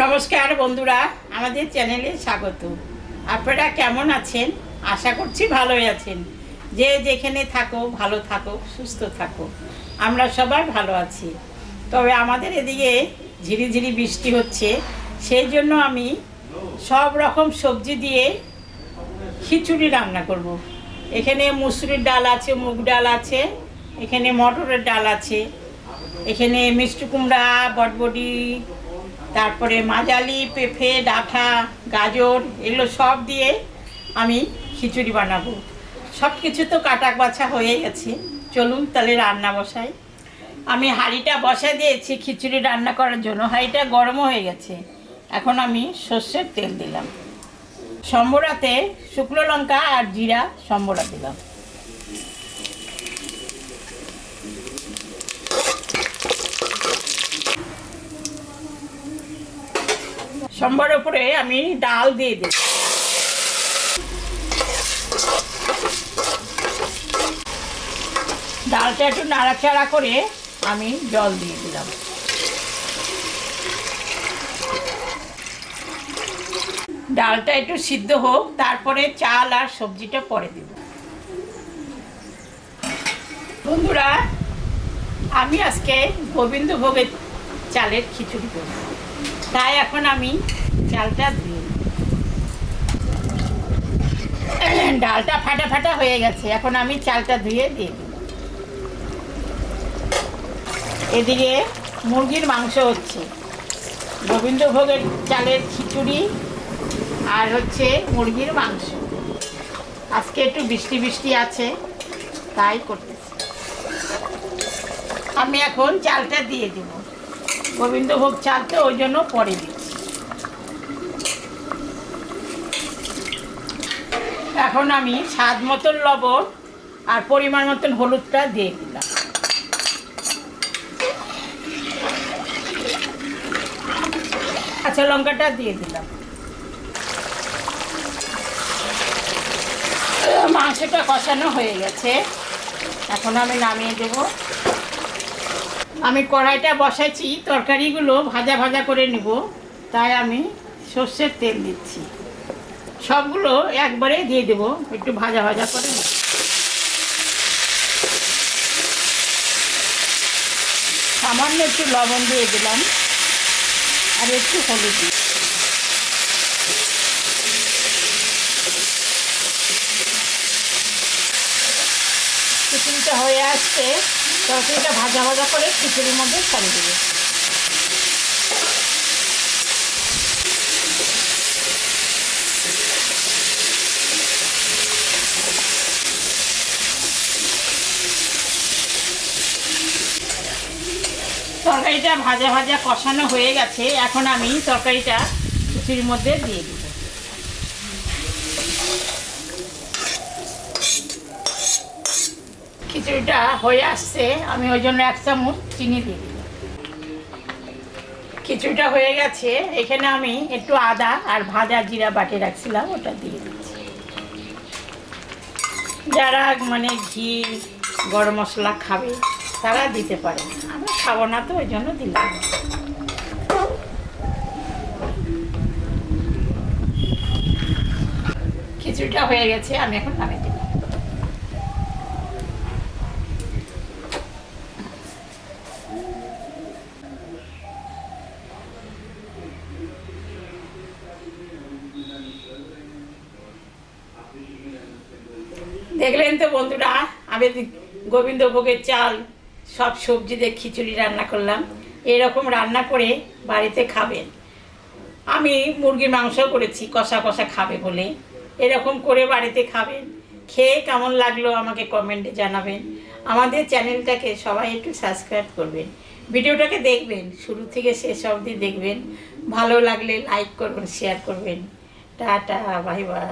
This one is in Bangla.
নমস্কার বন্ধুরা, আমাদের চ্যানেলে স্বাগত। আপনারা কেমন আছেন? আশা করছি ভালোই আছেন। যে যেখানে থাকো, ভালো থাকো, সুস্থ থাকো। আমরা সবাই ভালো আছি। তবে আমাদের এদিকে ঝিরিঝিরি বৃষ্টি হচ্ছে। সেই জন্য আমি সব রকম সবজি দিয়ে খিচুড়ি রান্না করব। এখানে মুসুরির ডাল আছে, মুগ ডাল আছে, এখানে মটরের ডাল আছে, এখানে মিষ্টি কুমড়া, বটবটি তারপরে মাজালি, পেঁপে ডাঁটা গাজর, এগুলো সব দিয়ে আমি খিচুড়ি বানাবো। সব কিছু তো কাটা বাছা হয়ে গেছে। চলুন তাহলে রান্না বসাই। আমি হাঁড়িটা বসাই দিয়েছি খিচুড়ি রান্না করার জন্য। হাঁড়িটা গরমও হয়ে গেছে। এখন আমি সর্ষের তেল দিলাম। সম্বরাতে শুকনো লঙ্কা আর জিরা সম্বরা দিলাম। সম্বর উপরে আমি ডাল দিয়ে দিই ডালটা একটু নাড়াচাড়া করে আমি জল দিয়ে দিলাম। ডালটা একটু সিদ্ধ হোক, তারপরে চাল আর সবজিটা পরে দেব। বন্ধুরা, আমি আজকে গোবিন্দভোগের চালের খিচুড়ি করব। তাই এখন আমি চালটা ধুয়ে নিই। ডালটা ফাটা ফাটা হয়ে গেছে, এখন আমি চালটা ধুয়ে দিয়ে দিই। এদিকে মুরগির মাংস হচ্ছে। গোবিন্দভোগের চালের খিচুড়ি আর হচ্ছে মুরগির মাংস। আজকে একটু বৃষ্টি বৃষ্টি আছে, তাই করতেছি। আমি এখন চালটা দিয়ে দিব। গোবিন্দভোগ চালটা ওই জন্য পরে দিচ্ছি এখন আমি স্বাদ মতন লবণ আর পরিমাণ মতন হলুদটা দিয়ে দিলাম। কাঁচা লঙ্কাটা দিয়ে দিলাম। মাংসটা কষানো হয়ে গেছে। এখন আমি নামিয়ে দেব। আমি কড়াইটা বসাইছি, তরকারিগুলো ভাজা ভাজা করে নেব। তাই আমি সর্ষের তেল দিচ্ছি। সবগুলো একবারে দিয়ে দেবো, একটু ভাজা ভাজা করে নেব। সামান্য একটু লবণ দিয়ে দিলাম, আর একটু হলুদ দিই খিচুড়িটা হয়ে আসছে, তরকারিটা ভাজা ভাজা করে খিচুড়ির মধ্যে ছাড়িয়ে দেবে। তরকারিটা ভাজা ভাজা কষানো হয়ে গেছে, এখন আমি তরকারিটা খিচুড়ির মধ্যে দিয়ে দিব খিচুড়িটা হয়ে আসছে, আমি ওই জন্য এক চামচ চিনি দিয়ে খিচুড়িটা হয়ে গেছে, এখানে আমি একটু আদা আর ভাজা জিরা বাটে রাখছিলাম, ওটা দিয়ে দিচ্ছি। যারা মানে ঘি, গরম মশলা খাবে, তারা দিতে পারে আমি খাব না তো, ওই জন্য দিলাম। খিচুড়িটা হয়ে গেছে, আমি এখন নামিয়ে দেখলেন তো বন্ধুরা, আমি গোবিন্দভোগের চাল, সব সবজি দিয়ে খিচুড়ি রান্না করলাম। এরকম রান্না করে বাড়িতে খাবেন। আমি মুরগির মাংস করেছি, কষা কষা খাবে বলে। এরকম করে বাড়িতে খাবেন। খেয়ে কেমন লাগল আমাকে কমেন্টে জানাবেন। আমাদের চ্যানেলটাকে সবাই একটু সাবস্ক্রাইব করবেন। ভিডিওটাকে দেখবেন, শুরু থেকে শেষ অবধি দেখবেন। ভালো লাগলে লাইক করবেন শেয়ার করবেন। Tata bye bye